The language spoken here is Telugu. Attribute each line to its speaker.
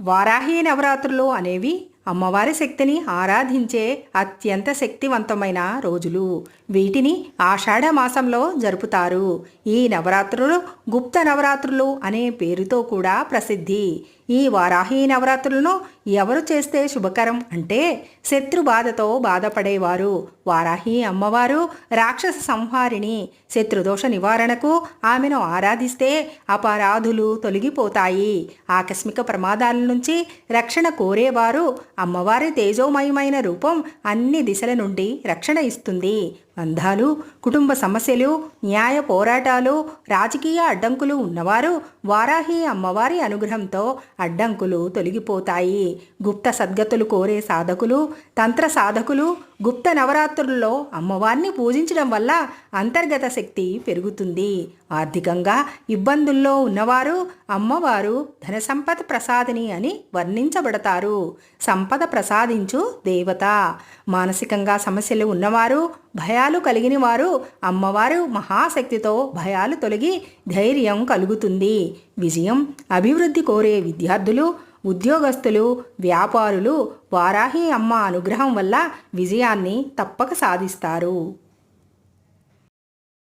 Speaker 1: వారాహి నవరాత్రులు అనేవి అమ్మవారి శక్తిని ఆరాధించే అత్యంత శక్తివంతమైన రోజులు. వీటిని ఆషాఢ మాసంలో జరుపుతారు. ఈ నవరాత్రులు గుప్త నవరాత్రులు అనే పేరుతో కూడా ప్రసిద్ధి. ఈ వారాహి నవరాత్రులను ఎవరు చేస్తే శుభకరం అంటే శత్రు బాధతో బాధపడేవారు. వారాహి అమ్మవారు రాక్షస సంహారిణి. శత్రుదోష నివారణకు ఆమెను ఆరాధిస్తే అపరాధులు తొలగిపోతాయి. ఆకస్మిక ప్రమాదాల నుంచి రక్షణ కోరేవారు అమ్మవారి తేజోమయమైన రూపం అన్ని దిశల నుండి రక్షణ ఇస్తుంది. బంధాలు కుటుంబ సమస్యలు న్యాయ పోరాటాలు రాజకీయ అడ్డంకులు ఉన్నవారు వారాహి అమ్మవారి అనుగ్రహంతో అడ్డంకులు తొలగిపోతాయి. గుప్త సద్గతులు కోరే సాధకులు తంత్ర సాధకులు గుప్త నవరాత్రుల్లో అమ్మవారిని పూజించడం వల్ల అంతర్గత శక్తి పెరుగుతుంది. ఆర్థికంగా ఇబ్బందుల్లో ఉన్నవారు అమ్మవారు ధన సంపద ప్రసాదిని అని వర్ణించబడతారు. సంపద ప్రసాదించు దేవత. మానసికంగా సమస్యలు ఉన్నవారు భయా భయాలు కలిగిన వారు అమ్మవారు మహాశక్తితో భయాలు తొలగి ధైర్యం కలుగుతుంది. విజయం అభివృద్ధి కోరే విద్యార్థులు ఉద్యోగస్తులు వ్యాపారులు వారాహి అమ్మ అనుగ్రహం వల్ల విజయాన్ని తప్పక సాధిస్తారు.